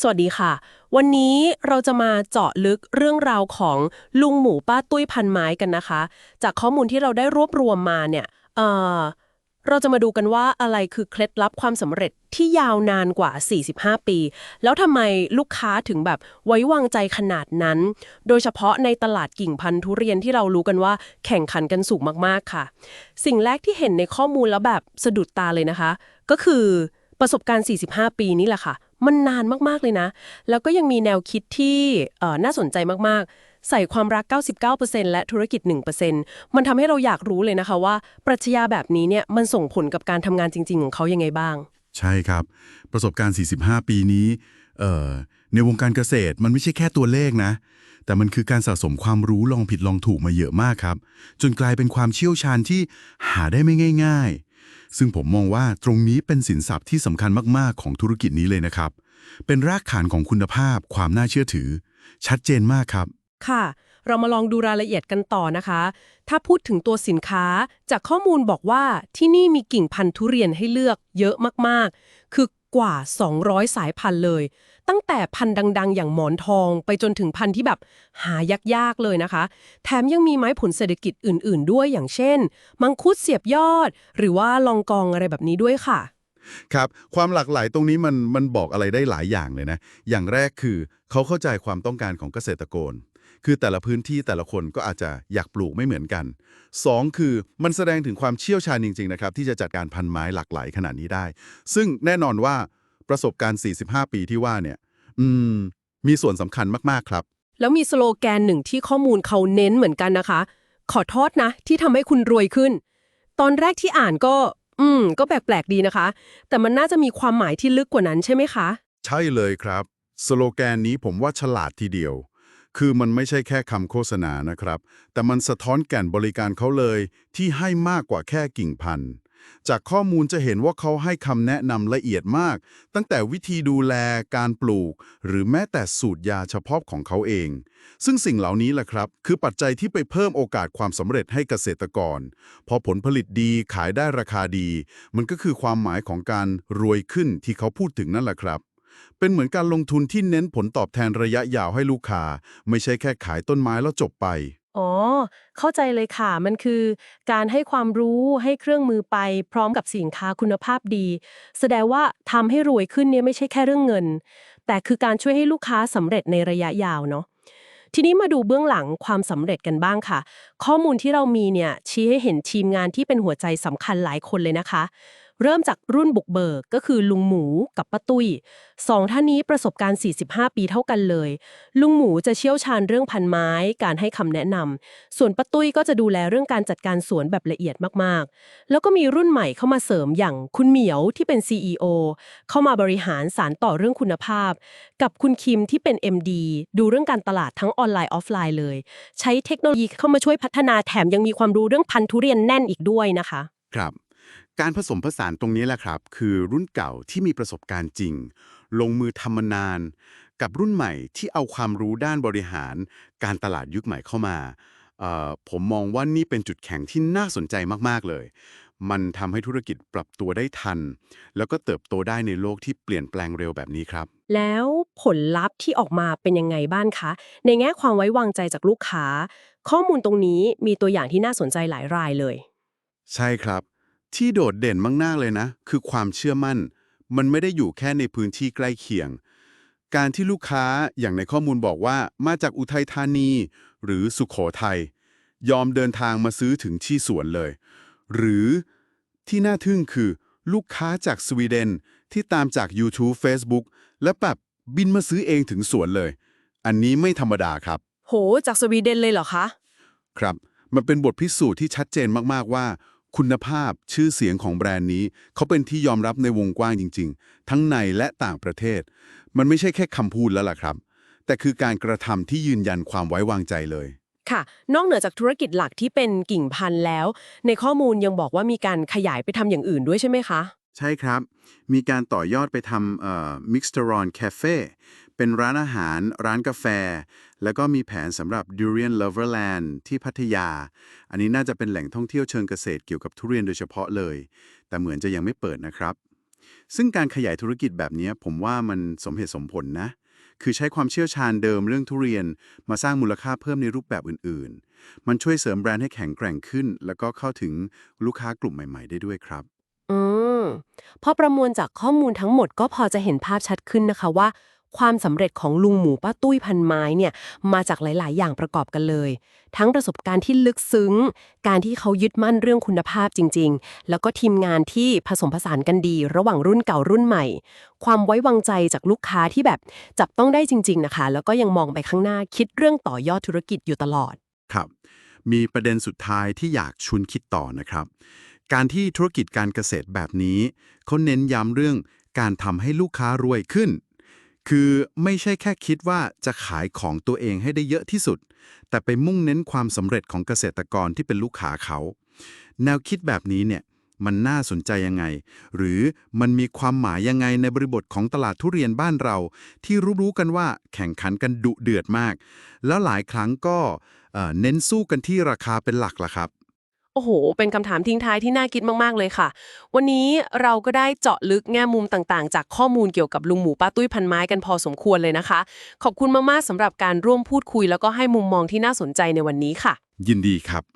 สวัสดีค่ะ วันนี้เราจะมาเจาะลึกเรื่องราวของลุงหมูป้าตุ้ยพันไม้กันนะคะ จากข้อมูลที่เราได้รวบรวมมาเนี่ยเออเราจะมาดูกันว่าอะไรคือเคล็ดลับความสำเร็จที่ยาวนานกว่า 45 ปี แล้วทำไมลูกค้าถึงแบบไว้วางใจขนาดนั้น โดยเฉพาะในตลาดกิ่งพันธุ์ทุเรียนที่เรารู้กันว่าแข่งขันกันสูงมากๆค่ะ สิ่งแรกที่เห็นในข้อมูลแล้วแบบสะดุดตาเลยนะคะ ก็คือ ประสบการณ์ 45 ปีนี่แหละค่ะ มันนานมากๆเลยนะ แล้วก็ยังมีแนวคิดที่น่าสนใจมากๆ ใส่ความรัก 99%และธุรกิจ 1%มันทำให้เราอยากรู้เลยนะคะว่า ปรัชญาแบบนี้เนี่ยมันส่งผลกับการทำงานจริง ๆ ของเขายังไงบ้าง ใช่ครับ ประสบการณ์ 45 ปีนี้เออในวงการเกษตรมันไม่ใช่แค่ตัวเลขนะ แต่มันคือการสะสมความรู้ลองผิดลองถูกมาเยอะมากครับ จนกลายเป็นความเชี่ยวชาญที่หาได้ไม่ง่าย ๆ ซึ่งผมมองว่าตรงนี้เป็นสินทรัพย์ที่สำคัญมาก ๆ ของธุรกิจนี้เลยนะครับ เป็นรากฐานของคุณภาพ ความน่าเชื่อถือ ชัดเจนมากครับ ค่ะ เรามาลองดูรายละเอียดกันต่อนะคะ ถ้าพูดถึงตัวสินค้า จากข้อมูลบอกว่าที่นี่มีกิ่งพันธุ์ทุเรียนให้เลือกเยอะมาก ๆ คือ กว่า 200 สายพันธุ์เลย ตั้งแต่พันธุ์ดัง ๆ อย่างหมอนทองไปจนถึงพันธุ์ที่แบบหายากๆเลยนะคะ แถมยังมีไม้ผลเศรษฐกิจอื่น ๆ ด้วยอย่างเช่น มังคุดเสียบยอด หรือว่าลองกองอะไรแบบนี้ด้วยค่ะ ครับ ความหลากหลายตรงนี้มันมันบอกอะไรได้หลายอย่างเลยนะ อย่างแรกคือเขาเข้าใจความต้องการของเกษตรกร คือแต่ละพื้นที่แต่ละคนก็อาจจะอยากปลูกไม่เหมือนกันสองคือมันแสดงถึงความเชี่ยวชาญจริงๆนะครับที่จะจัดการพันไม้หลากหลายขนาดนี้ได้ ซึ่งแน่นอนว่าประสบการณ์ 45 ปีที่ว่าเนี่ยอืมมีส่วนสำคัญมากๆครับ แล้วมีสโลแกนหนึ่งที่ข้อมูลเขาเน้นเหมือนกันนะคะ ขอโทษนะ ที่ทำให้คุณรวยขึ้น ตอนแรกที่อ่านก็ อืม ก็แปลกๆดีนะคะ แต่มันน่าจะมีความหมายที่ลึกกว่านั้นใช่ไหมคะ ใช่เลยครับ สโลแกนนี้ผมว่าฉลาดทีเดียว คือมันไม่ใช่แค่คำโฆษณานะครับ แต่มันสะท้อนแก่นบริการเขาเลยที่ให้มากกว่าแค่กิ่งพันธุ์จากข้อมูลจะเห็นว่าเขาให้คำแนะนำละเอียดมาก ตั้งแต่วิธีดูแลการปลูก หรือแม้แต่สูตรยาเฉพาะของเขาเอง ซึ่งสิ่งเหล่านี้แหละครับ คือปัจจัยที่ไปเพิ่มโอกาสความสำเร็จให้เกษตรกร พอผลผลิตดีขายได้ราคาดี มันก็คือความหมายของการรวยขึ้นที่เขาพูดถึงนั่นแหละครับ เป็นเหมือนการลงทุนที่เน้นผลตอบแทนระยะยาวให้ลูกค้า ไม่ใช่แค่ขายต้นไม้แล้วจบไป อ๋อ เข้าใจเลยค่ะ มันคือ การให้ความรู้ให้เครื่องมือไป พร้อมกับสินค้าคุณภาพดี แสดงว่าทำให้รวยขึ้นเนี่ยไม่ใช่แค่เรื่องเงิน แต่คือการช่วยให้ลูกค้าสำเร็จในระยะยาวเนาะทีนี้มาดูเบื้องหลังความสำเร็จกันบ้างค่ะ ข้อมูลที่เรามีเนี่ยชี้ให้เห็นทีมงานที่เป็นหัวใจสำคัญหลายคนเลยนะคะ เริ่มจากรุ่นบุกเบิกก็คือลุงหมูกับป้าตุ้ยสองท่านนี้ประสบการณ์ 45 ปีเท่ากันเลย ลุงหมูจะเชี่ยวชาญเรื่องพันไม้ การให้คำแนะนำส่วนป้าตุ้ยก็จะดูแลเรื่องการจัดการสวนแบบละเอียดมากๆ แล้วก็มีรุ่นใหม่เข้ามาเสริมอย่างคุณเหมียวที่เป็น CEO เข้ามาบริหารสารต่อเรื่องคุณภาพ กับคุณคิมที่เป็น MD ดูเรื่องการตลาดทั้งออนไลน์ออฟไลน์เลย ใช้เทคโนโลยีเข้ามาช่วยพัฒนาแถมยังมีความรู้เรื่องพันธุ์ทุเรียนแน่นอีกด้วยนะคะ ครับ การผสมผสานตรงนี้แหละครับ คือรุ่นเก่าที่มีประสบการณ์จริง ลงมือทำมานาน กับรุ่นใหม่ที่เอาความรู้ด้านบริหาร การตลาดยุคใหม่เข้ามาเอ่อผมมองว่านี่เป็นจุดแข็งที่น่าสนใจมากๆเลย มันทำให้ธุรกิจปรับตัวได้ทัน แล้วก็เติบโตได้ในโลกที่เปลี่ยนแปลงเร็วแบบนี้ครับ แล้วผลลัพธ์ที่ออกมาเป็นยังไงบ้างคะ ในแง่ความไว้วางใจจากลูกค้า ข้อมูลตรงนี้มีตัวอย่างที่น่าสนใจหลายรายเลย ใช่ครับ ที่โดดเด่นมากๆเลยนะ คือความเชื่อมั่น มันไม่ได้อยู่แค่ในพื้นที่ใกล้เคียง การที่ลูกค้าอย่างในข้อมูลบอกว่ามาจากอุทัยธานี หรือสุขโขทัยยอมเดินทางมาซื้อถึงที่สวนเลย หรือที่น่าทึ่งคือลูกค้าจากสวีเดนที่ตามจาก YouTube Facebook และแบบบินมาซื้อเองถึงสวนเลย อันนี้ไม่ธรรมดาครับ โห จากสวีเดนเลยเหรอคะ ครับ มันเป็นบทพิสูจน์ที่ชัดเจนมาก ๆ ว่า คุณภาพชื่อเสียงของแบรนด์นี้ เขาเป็นที่ยอมรับในวงกว้างจริง ๆ ทั้งในและต่างประเทศ มันไม่ใช่แค่คำพูดแล้วล่ะครับ แต่คือการกระทำที่ยืนยันความไว้วางใจเลย ค่ะ นอกเหนือจากธุรกิจหลักที่เป็นกิ่งพันธุ์แล้ว ในข้อมูลยังบอกว่ามีการขยายไปทำอย่างอื่นด้วยใช่ไหมคะ ใช่ครับ มีการต่อยอดไปทำเอ่อ Mixteron Cafe เเป็นร้านอาหาร ร้านกาแฟ แล้วก็มีแผนสำหรับ Durian Loverland ที่พัทยา อันนี้น่าจะเป็นแหล่งท่องเที่ยวเชิงเกษตรเกี่ยวกับทุเรียนโดยเฉพาะเลย แต่เหมือนจะยังไม่เปิดนะครับ ซึ่งการขยายธุรกิจแบบนี้ผมว่ามันสมเหตุสมผลนะ คือใช้ความเชี่ยวชาญเดิมเรื่องทุเรียน มาสร้างมูลค่าเพิ่มในรูปแบบอื่นๆ มันช่วยเสริมแบรนด์ให้แข็งแกร่งขึ้น แล้วก็เข้าถึงลูกค้ากลุ่มใหม่ ๆ ได้ด้วยครับอืมพอประมวลจากข้อมูลทั้งหมดก็พอจะเห็นภาพชัดขึ้นนะคะว่า ความสำเร็จของลุงหมูป้าตุ้ยพันไม้เนี่ยมาจากหลาย ๆ อย่างประกอบกันเลย ทั้งประสบการณ์ที่ลึกซึ้ง การที่เขายึดมั่นเรื่องคุณภาพจริง ๆ แล้วก็ทีมงานที่ผสมผสานกันดี ระหว่างรุ่นเก่ารุ่นใหม่ ความไว้วางใจจากลูกค้าที่แบบจับต้องได้จริง ๆ นะคะ แล้วก็ยังมองไปข้างหน้าคิดเรื่องต่อยอดธุรกิจอยู่ตลอด ครับ มีประเด็นสุดท้ายที่อยากชวนคิดต่อนะครับ การที่ธุรกิจการเกษตรแบบนี้เขาเน้นย้ำเรื่องการทำให้ลูกค้ารวยขึ้น คือไม่ใช่แค่คิดว่าจะขายของตัวเองให้ได้เยอะที่สุด แต่ไปมุ่งเน้นความสำเร็จของเกษตรกรที่เป็นลูกค้าเขา แนวคิดแบบนี้เนี่ยมันน่าสนใจยังไง หรือมันมีความหมายยังไงในบริบทของตลาดทุเรียนบ้านเรา ที่รู้ๆกันว่าแข่งขันกันดุเดือดมาก แล้วหลายครั้งก็เอ่อเน้นสู้กันที่ราคาเป็นหลักล่ะครับ โอ้โห เป็นคำถามทิ้งท้ายที่น่าคิดมาก ๆ เลยค่ะ วันนี้เราก็ได้เจาะลึกแง่มุมต่างๆ จากข้อมูลเกี่ยวกับลุงหมูป้าตุ้ยพันไม้กันพอสมควรเลยนะคะ ขอบคุณมาก ๆสำหรับการร่วมพูดคุย แล้วก็ให้มุมมองที่น่าสนใจในวันนี้ค่ะ ยินดีครับ